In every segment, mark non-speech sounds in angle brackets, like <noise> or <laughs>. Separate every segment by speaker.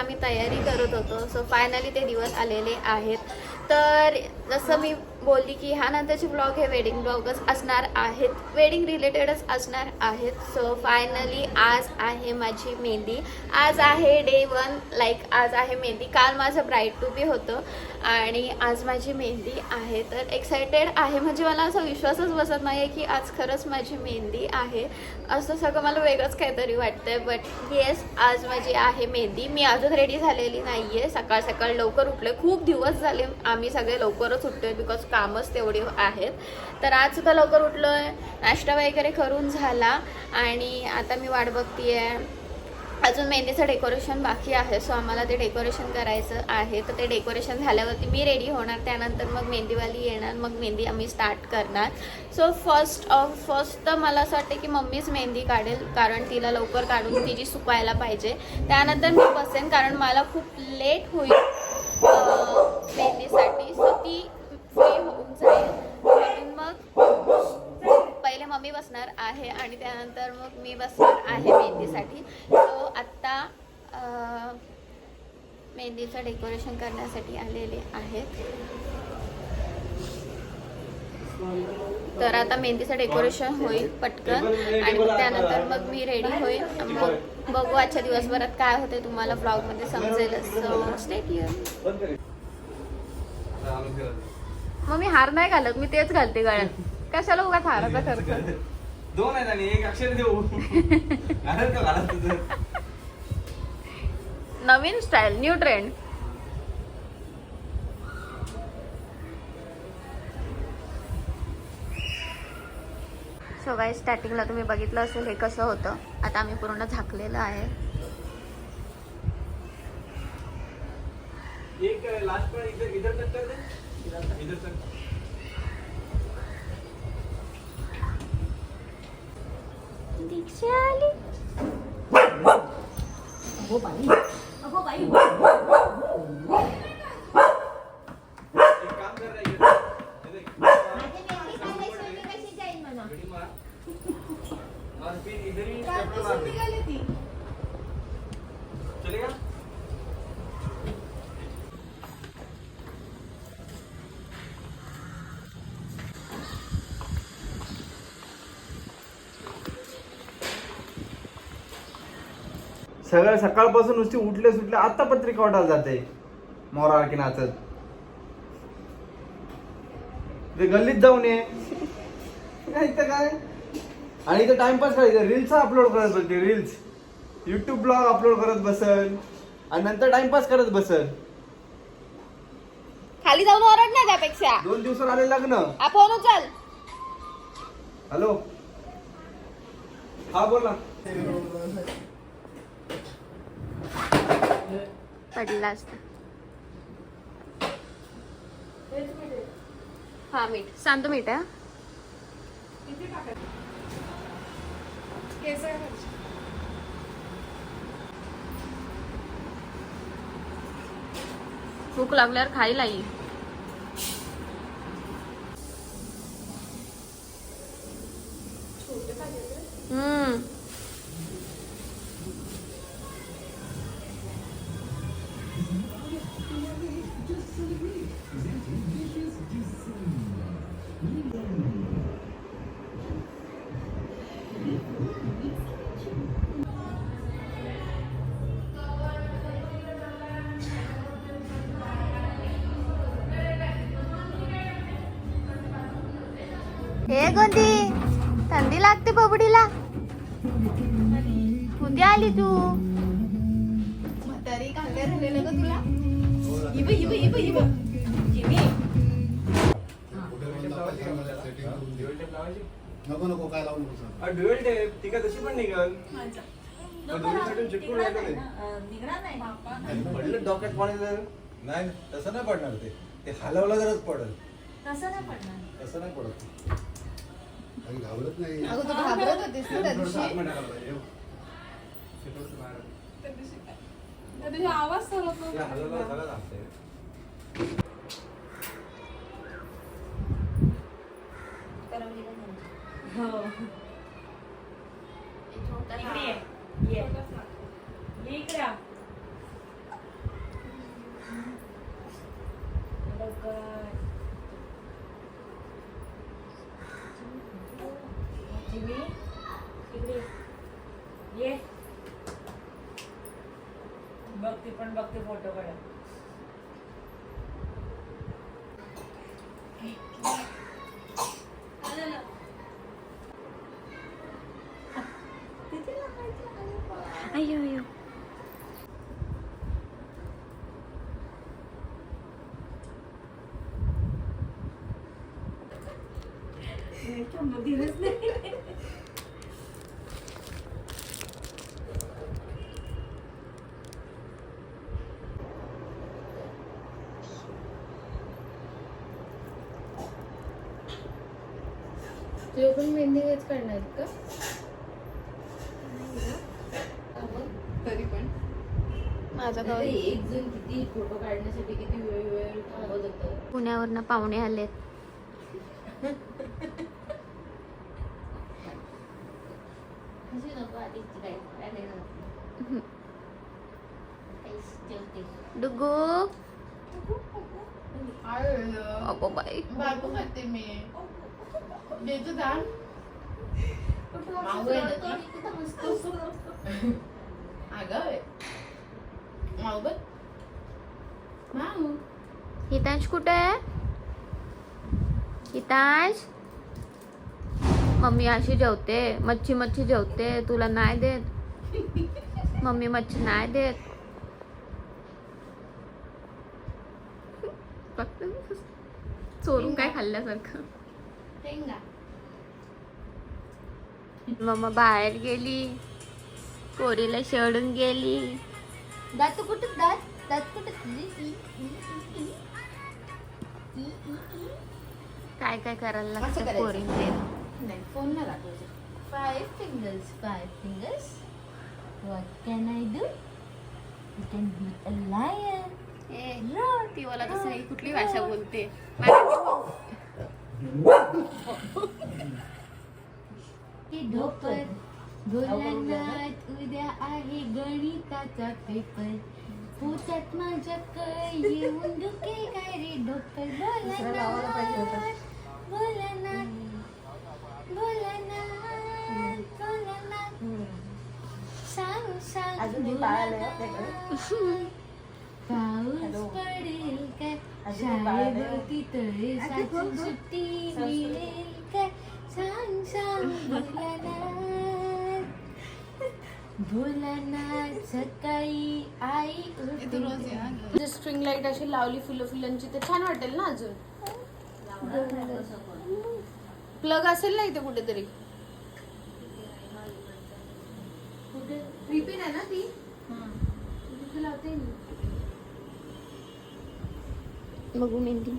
Speaker 1: आम्ही तयारी करत होतो. सो फायनली ते दिवस आलेले आहेत. तर जसं मी बोलली की ह्यानंतरचे ब्लॉग हे वेडिंग ब्लॉगच असणार आहेत. वेडिंग रिलेटेडच असणार आहेत. सो फायनली आज आहे माझी मेहंदी. आज आहे डे वन लाईक आज आहे मेहंदी. काल माझं ब्राईट टू बी होतं. आणि आज माझी मेहंदी आहे. तर एक्सायटेड आहे म्हणजे मला असा विश्वासच बसत नाही आहे की आज खरंच माझी मेहंदी आहे. असं सगळं मला वेगळंच काहीतरी वाटतंय बट येस आज माझी आहे मेहंदी. मी अजून रेडी झालेली नाही आहे सकाळ सकाळ लवकर उठले खूप दिवस झाले आम्ही सगळे लवकरच उठतोय बिकॉज कामच तेवढी आहेत. तर आज सुद्धा लवकर उठलो आहे नाश्ता वगैरे करून झाला. आणि आता मी वाट बघते अजून मेहंदीचं डेकोरेशन बाकी आहे सो आम्हाला ते डेकोरेशन करायचं आहे. तर ते डेकोरेशन झाल्यावरती मी रेडी होणार त्यानंतर मग मेहंदीवाली येणार मग मेहंदी आम्ही स्टार्ट करणार. सो फर्स्ट ऑफ फर्स्ट तर मला असं वाटतं की मम्मीच मेहंदी काढेल कारण तिला लवकर काढून तिची सुकायला पाहिजे. त्यानंतर मी बसेन कारण मला खूप लेट होईल मेहंदीसाठी. सो ती फ्री होऊन जाईल. म्हणून मग पहिले मम्मी बसणार आहे आणि त्यानंतर मग मी बसणार आहे मेहंदीसाठी. मेहंदीचं डेकोरेशन करण्यासाठी आलेले आहेत. तर आता मेहंदीचं डेकोरेशन होईल पटकन. आणि त्यानंतर मग मी रेडी होईल. मग बघू आजच्या दिवसभरात काय होते तुम्हाला ब्लॉगमध्ये समजेलच सो स्टेट मग मी हार नाही घालत. मी तेच घालते गळ्यात. कशाला उगा हाराचा खर्च?
Speaker 2: दोन आहेत आणि एक अक्षर देऊ. <laughs>
Speaker 1: नवीन style new trend so guys स्टार्टिंगला तुम्ही बघितलं असेल हे कसं होतं? आता आम्ही पूर्ण झाकलेलं आहे.
Speaker 2: एक लास्ट पण इधर इधर तक कर दे. इधर तक.
Speaker 1: दीक्षा आली
Speaker 2: एक काम कर रहा है ये देख घड़ी मार और फिर इधर ही चप्पल मार दे चलेगा सगळं सकाळपासून नुसती उठले सुटले आता पत्रिका वाटायला जाते. मोरा की नाचत. ते गल्लीत जाऊन ये. काय इथं काय? आणि इथं टाइमपास करायचं. रील्स अपलोड करत बसते रील्स युट्यूब ब्लॉग अपलोड करत बसल आणि नंतर टाइमपास करत बसल
Speaker 1: खाली जाऊन ओरड ना त्यापेक्षा.
Speaker 2: दोन दिवसावर आले लग्न.
Speaker 1: आपण उचल.
Speaker 2: हॅलो. हा बोल ना.
Speaker 1: पडला असता. हा मीठ. सांगतो मीठ आहे भूक लागल्यावर खायला येईल कोणती? थंडी लागते बबडीला. कुठे आली तू? म्हातारी कांद्या झालेलं का तुला. इब इब इब इब जिमी.
Speaker 3: नको नको काय लावू नको
Speaker 2: ड्युएल टेप. ती काय तशी पण निघल. पडलं डोक्यात पाणी जर
Speaker 3: नाही तसं नाही पडणार ते. ते हलवलं तरच पडल.
Speaker 4: तसं नाही पडणार.
Speaker 3: तसं नाही पडत. घाबरत नाही
Speaker 1: अगं तू घाबरत होतीस ना त्या
Speaker 2: थोडंसं
Speaker 1: दिवशी
Speaker 2: आतमध्ये टाकायला पाहिजे. ते थोडंसं बाहेर.
Speaker 4: आवाज सरत
Speaker 2: ते हलवलं सगळं लागतंय.
Speaker 4: हो
Speaker 1: इकडे ये.
Speaker 4: ये ये इकडे आ. लवकर. जिमी, इकडे ये. ये बघते फोटो कडे
Speaker 1: अय्यो अय्यो
Speaker 5: तुझ्या पण मेहंदी हेच करणार का? तरी पण.
Speaker 1: माझा गौरी
Speaker 5: एक जण किती फोटो काढण्यासाठी किती वेळ वेळ थांबत होतं.
Speaker 1: पुण्यावरनं पाहुणे आलेत. डुगू. अगो बाई.
Speaker 6: खाते मी. देतो दान
Speaker 5: मागं आहे ना ती, कुठं हसतोस?
Speaker 6: अगं माऊ बघ माऊ
Speaker 1: हितांश कुठे आहे? हितांश? मम्मी अशी जेवते मच्छी मच्छी जेवते तुला नाही देत? मम्मी मच्छी नाही देत? चोरून काय खाल्ल्यासारखं. मम्मा बाहेर गेली कोरीला शेडून गेली.
Speaker 5: दात कुठं दात दात कुठं?
Speaker 1: काय काय करायला लागतं. पोरींचे?
Speaker 5: नाही फोन ना दाखवायचे five fingers five fingers what can I do you can be a lion
Speaker 1: ती मला तसं कुठली भाषा बोलते? <laughs>
Speaker 5: की ढोपर भोलानाथ उद्या आहे गणिताचा पेपर पोटात माझ्या कै येऊन दुखे काय रे ढोपर सांग सांग. पाऊस पडेल काय शाळेवरती तळे साचून सुट्टी मिळेल सांग सांग भोलानाथ सकाळी आई
Speaker 6: जे स्ट्रिंग लाइट अशी लावली फुलं फुलांची ते छान वाटेल ना अजून? प्लग असेल ना इथे कुठेतरी. रिपीट आहे ना ती? लावता
Speaker 1: बघू मेहंदी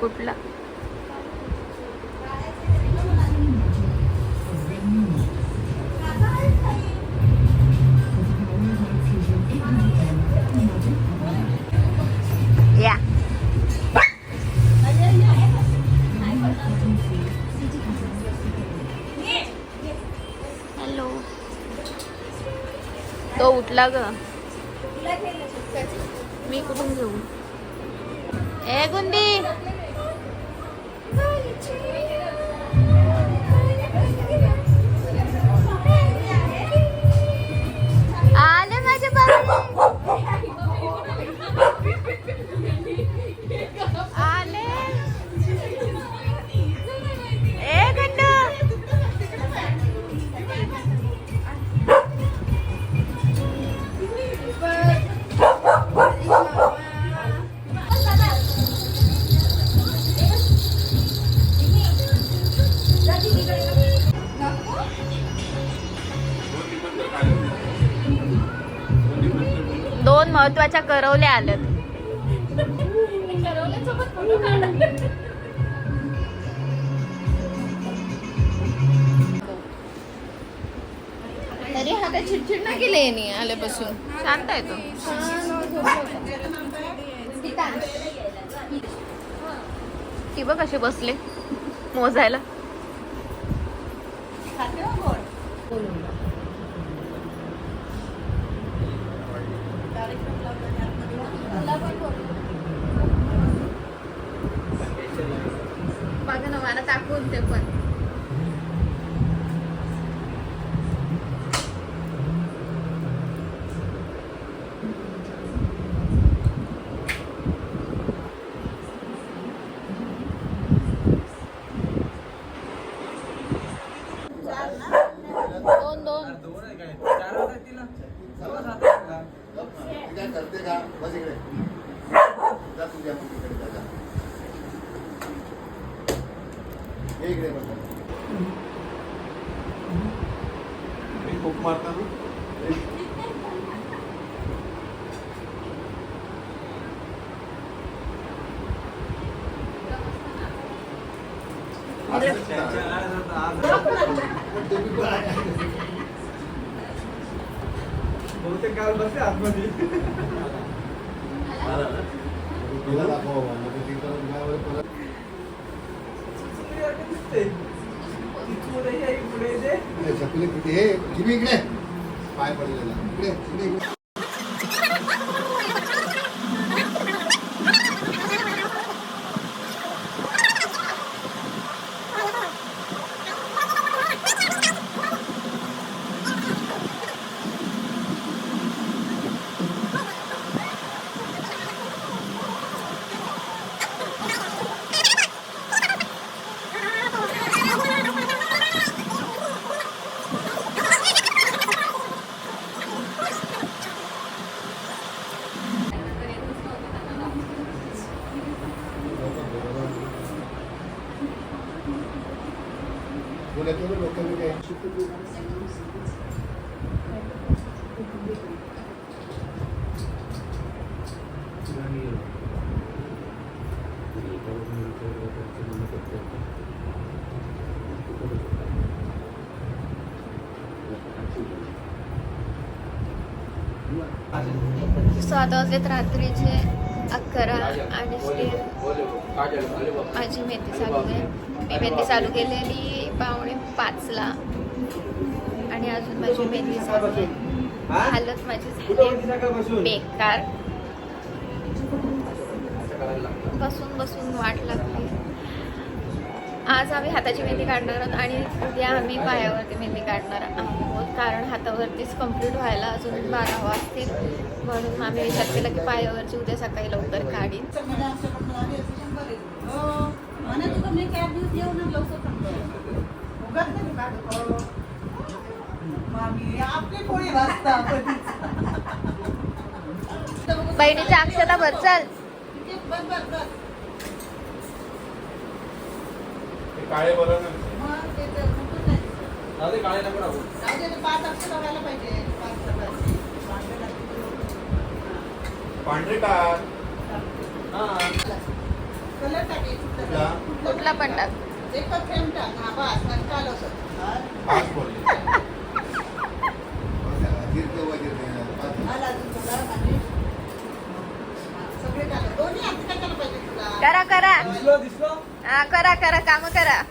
Speaker 1: कुठला? उठला ग. मी कुठून घेऊ? ए गुंडी! महत्त्वाच्या करवल्या आल्यात.
Speaker 6: तरी हा काय चिडचिड नाही केली यांनी आल्यापासून?
Speaker 1: शांत आहे तो. ती बघ कसे बसले. मोजायला.
Speaker 6: बघा ना मला दाखवून ते पण दोन दोन
Speaker 7: काय करते का बस इकडे जा तुझ्या इकडे जा, जा. ये इकडे बस
Speaker 2: मी खूप मारताना बहुतेक काल बसले आतमध्ये
Speaker 7: तिला दाखव म्हणजे ती परत तुझ्यावर परत
Speaker 2: दिसते पुढे ये, पुढे ये.
Speaker 7: इकडे छकुली किती हे जिमी इकडे. पाय पडलेला. इकडे इकडे इकडे बोला तो लोक काय
Speaker 1: सो आता वाजलेत रात्रीचे अकरा आणि माझी मेहंदी चालू आहे. मी मेहंदी चालू केलेली पावणे पाचला. आणि अजून माझी मेहंदी चालू आहे. हालत माझी झाली बेकार. बसून बसून वाट लागली. आज आम्ही हाताची मेहंदी काढणार आहोत आणि उद्या आम्ही पायावरती मेहंदी काढणार आहोत. कारण हातावरतीच कंप्लीट व्हायला अजून बारा वाजतील. म्हणून आम्ही विचार केला की पायावरची उद्या सकाळी लवकर काढीन. बहिणीच्या अक्षता भर चल
Speaker 2: काळे बरं काळे नको टाकू.
Speaker 3: पांढरे टाक.
Speaker 2: हा.
Speaker 8: कलर टाकायची
Speaker 3: कुठला?
Speaker 1: कुठला पण टाक.
Speaker 8: एकच फ्रेम टाक. हा बस नंतर आलं असं.
Speaker 3: पाच बोलले.
Speaker 7: जिरते व जिरते पाच
Speaker 8: आला अजून सगळं म्हणजे? हा, सगळे टाका. दोन्ही हाती टाकायला पाहिजे तुला?
Speaker 1: करा करा.
Speaker 2: दिसलो दिसलो
Speaker 1: हा करा करा काम करा.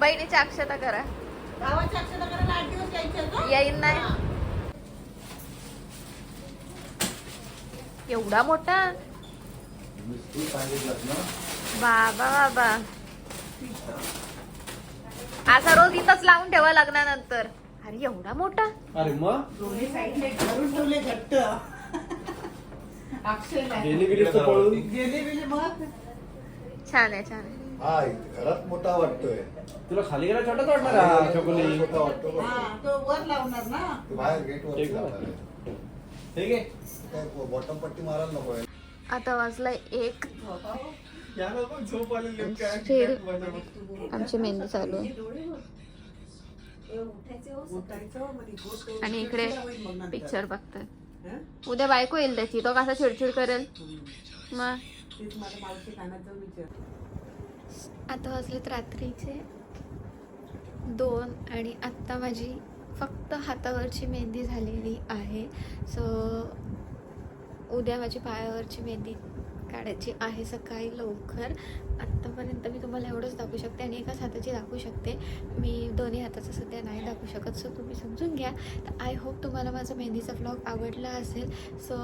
Speaker 1: बहिणीच्या अक्षता करा.
Speaker 8: गावाच्या अक्षता करायला आठ दिवस यायचे का
Speaker 1: येईन नाही.
Speaker 8: हा.
Speaker 1: एवढा मोठा? बाबा बाबा. असा रोज इथंच लावून ठेवा लग्नानंतर. अरे एवढा मोठा?
Speaker 2: अरे मग?
Speaker 8: दोन्ही साईडने धरून ठेवले घट्ट. अक्षयला
Speaker 2: गेली गेली तर पळून?
Speaker 8: गेले गेले मग?
Speaker 1: छान आहे छान आहे.
Speaker 7: हा घरात मोठा वाटतोय.
Speaker 2: तुला खाली गेला छोटाच वाटणार
Speaker 7: मोठा वाटतो.
Speaker 8: हा तो वर लावणार ना?
Speaker 7: ते बाहेर गेट
Speaker 2: ठीक
Speaker 7: वर
Speaker 2: आहे. ठीक आहे.
Speaker 7: काय बॉटम पट्टी मारायला नको आहे.
Speaker 1: आता वाजलाय एक. Still. आमची मेहंदी चालू आहे. आणि इकडे. पिक्चर बघतात? उद्या बायको येईल त्याची. तो कसा चिडचिड करेल? मग?
Speaker 8: तेच माझ्या मावशी कानात जाऊन विचार
Speaker 1: आता वाजलेत रात्रीचे दोन आणि आत्ता माझी फक्त हातावरची मेहंदी झालेली आहे. सो उद्या माझी पायावरची मेहंदी काढायची आहे सकाळी लवकर. आत्तापर्यंत मी तुम्हाला एवढंच दाखवू शकते आणि एकाच हाताची दाखवू शकते. मी दोन्ही हाताचं सध्या नाही दाखवू शकत सो तुम्ही समजून घ्या. तर आय होप तुम्हाला माझा मेहंदीचा व्लॉग आवडला असेल. सो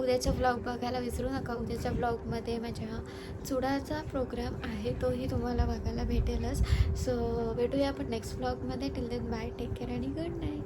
Speaker 1: उद्याचा व्लॉग बघायला विसरू नका. उद्याच्या व्लॉगमध्ये माझ्या चुडाचा प्रोग्राम आहे तोही तुम्हाला बघायला भेटेलच. सो भेटूया आपण next व्लॉगमध्ये till then bye take care आणि गुड नाईट